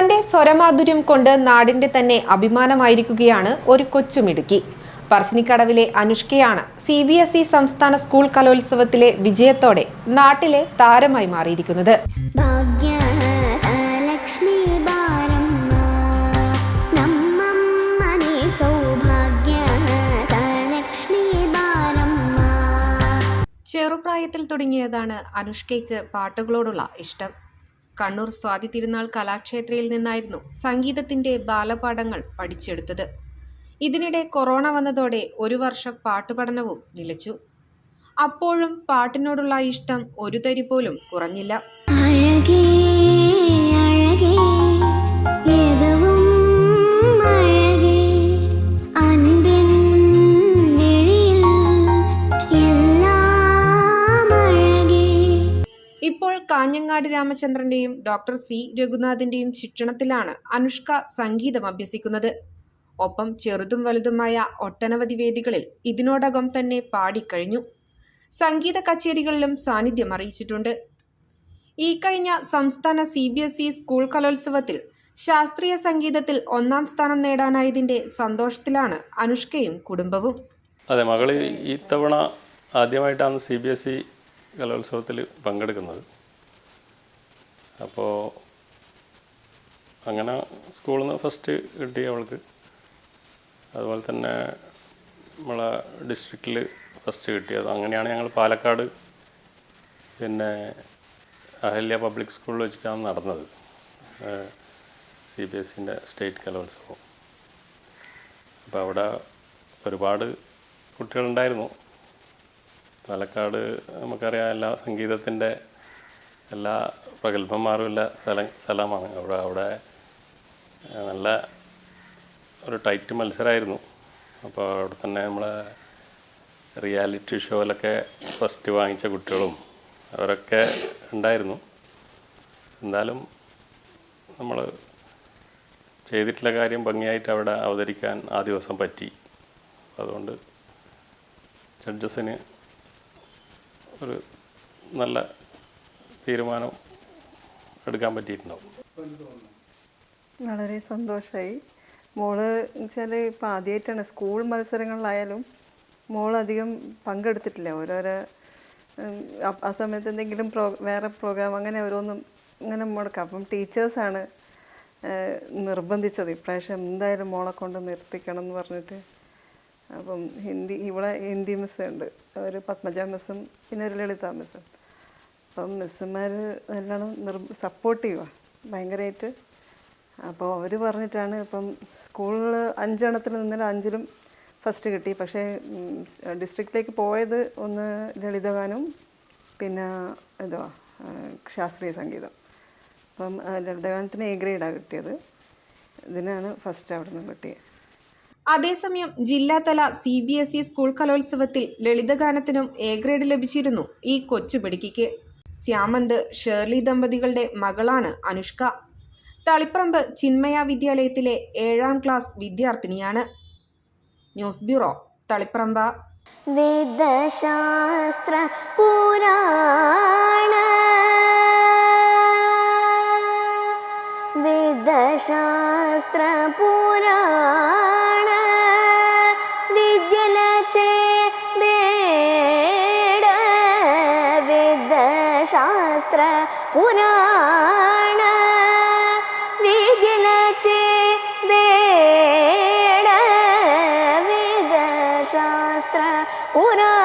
തന്റെ സ്വരമാധുര്യം കൊണ്ട് നാടിന്റെ തന്നെ അഭിമാനമായിരിക്കുകയാണ് ഒരു കൊച്ചുമിടുക്കി പറശ്ശിനിക്കടവിലെ അനുഷ്കയാണ് സി ബി എസ് ഇ സംസ്ഥാന സ്കൂൾ കലോത്സവത്തിലെ വിജയത്തോടെ നാട്ടിലെ താരമായി മാറിയിരിക്കുന്നത്. ചെറുപ്രായത്തിൽ തുടങ്ങിയതാണ് അനുഷ്കയ്ക്ക് പാട്ടുകളോടുള്ള ഇഷ്ടം. കണ്ണൂർ സ്വാതി തിരുനാൾ കലാക്ഷേത്രയിൽ നിന്നായിരുന്നു സംഗീതത്തിന്റെ ബാലപാഠങ്ങൾ പഠിച്ചെടുത്തത്. ഇതിനിടെ കൊറോണ വന്നതോടെ ഒരു വർഷം പാട്ടുപഠനവും നിലച്ചു. അപ്പോഴും പാട്ടിനോടുള്ള ഇഷ്ടം ഒരു തരി പോലും കുറഞ്ഞില്ല. കാഞ്ഞങ്ങാട് രാമചന്ദ്രന്റെയും ഡോക്ടർ സി രഘുനാഥിന്റെയും ശിക്ഷണത്തിലാണ് അനുഷ്ക സംഗീതം അഭ്യസിക്കുന്നത്. ഒപ്പം ചെറുതും വലുതുമായ ഒട്ടനവധി വേദികളിൽ ഇതിനോടകം തന്നെ പാടിക്കഴിഞ്ഞു സംഗീത കച്ചേരികളിലും സാന്നിധ്യം അറിയിച്ചിട്ടുണ്ട്. ഈ കഴിഞ്ഞ സംസ്ഥാന C B S E school കലോത്സവത്തിൽ ശാസ്ത്രീയ സംഗീതത്തിൽ ഒന്നാം സ്ഥാനം നേടാനായതിന്റെ സന്തോഷത്തിലാണ് അനുഷ്കയും കുടുംബവും. അതെ മകൾ ഈ തവണ ആദ്യമായിട്ടാണ് സി ബി എസ് ഇ കലോത്സവത്തിൽ പങ്കെടുക്കുന്നത്. അപ്പോൾ അങ്ങനെ സ്കൂളിൽ നിന്ന് ഫസ്റ്റ് കിട്ടി അവൾക്ക്. അതുപോലെ തന്നെ നമ്മളെ ഡിസ്ട്രിക്റ്റിൽ ഫസ്റ്റ് കിട്ടിയത്. അങ്ങനെയാണ് ഞങ്ങൾ പാലക്കാട് പിന്നെ അഹല്യ പബ്ലിക് സ്കൂളിൽ വെച്ചിട്ടാണ് നടന്നത്. സി ബി എസ് സിന്റെ സ്റ്റേറ്റ് കലോത്സവം. അപ്പോൾ അവിടെ ഒരുപാട് കുട്ടികളുണ്ടായിരുന്നു. പാലക്കാട് നമുക്കറിയാം എല്ലാ സംഗീതത്തിന്റെ എല്ലാ പ്രഗത്ഭന്മാരുമുള്ള സ്ഥല സ്ഥലം സ്ഥലമാണ്. അവിടെ അവിടെ നല്ല ഒരു ടൈറ്റ് മത്സരമായിരുന്നു അപ്പോൾ അവിടെ തന്നെ നമ്മളെ റിയാലിറ്റി ഷോയിലൊക്കെ ഫസ്റ്റ് വാങ്ങിച്ച കുട്ടികളും അവരൊക്കെ ഉണ്ടായിരുന്നു. എന്തായാലും നമ്മൾ ചെയ്തിട്ടുള്ള കാര്യം ഭംഗിയായിട്ട് അവിടെ അവതരിക്കാൻ ആ ദിവസം പറ്റി. അതുകൊണ്ട് ജഡ്ജസിന് ഒരു നല്ല തീരുമാനം എടുക്കാൻ പറ്റിയിട്ടുണ്ടാവും. വളരെ സന്തോഷമായി മോൾ വെച്ചാൽ ഇപ്പം ആദ്യമായിട്ടാണ് സ്കൂൾ മത്സരങ്ങളിലായാലും മോൾ അധികം പങ്കെടുത്തിട്ടില്ല. ഓരോരോ ആ- സമയത്ത് എന്തെങ്കിലും പ്രോ വേറെ പ്രോഗ്രാം അങ്ങനെ ഓരോന്നും അങ്ങനെ മുടക്കാം. അപ്പം ടീച്ചേഴ്സാണ് നിർബന്ധിച്ചത്. ഇപ്രാവശ്യം എന്തായാലും മോളെ കൊണ്ട് നിർത്തിക്കണം എന്ന് പറഞ്ഞിട്ട്. അപ്പം ഹിന്ദി ഇവിടെ ഹിന്ദി മിസ്സുണ്ട് ഒരു പത്മജ മിസ്സും പിന്നെ ഒരു ലളിത മിസ്സും അപ്പം മിസ്സുമാർ നല്ലോണം നിർ സപ്പോർട്ടീവാണ് ഭയങ്കരമായിട്ട് അപ്പോൾ അവർ പറഞ്ഞിട്ടാണ് ഇപ്പം സ്കൂളിൽ അഞ്ചെണ്ണത്തിൽ നിന്നാൽ അഞ്ചിലും ഫസ്റ്റ് കിട്ടി. പക്ഷേ ഡിസ്ട്രിക്റ്റിലേക്ക് പോയത് ഒന്ന് ലളിതഗാനവും പിന്നെ ഇതോ ശാസ്ത്രീയ സംഗീതം. അപ്പം ലളിതഗാനത്തിന് എ ഗ്രേഡാണ് കിട്ടിയത്. ഇതിനാണ് ഫസ്റ്റ് അവിടെ നിന്ന് കിട്ടിയത് അതേസമയം ജില്ലാതല C B S E school കലോത്സവത്തിൽ ലളിതഗാനത്തിനും എ ഗ്രേഡ് ലഭിച്ചിരുന്നു ഈ കൊച്ചുപിടിക്ക് ശ്യാമന്ത് ഷേർലി ദമ്പതികളുടെ മകളാണ് അനുഷ്ക. തളിപ്പറമ്പ് ചിന്മയ വിദ്യാലയത്തിലെ ഏഴാം ക്ലാസ് വിദ്യാർത്ഥിനിയാണ്. News bureau Taliparamba. വേദശാസ്ത്ര പുരാണ. വേദശാസ്ത്ര പുരാണ. ശാസ്ത്ര പുരാണ വിദിലച്ചേ വേട വേദശാസ്ത്ര പുരാണ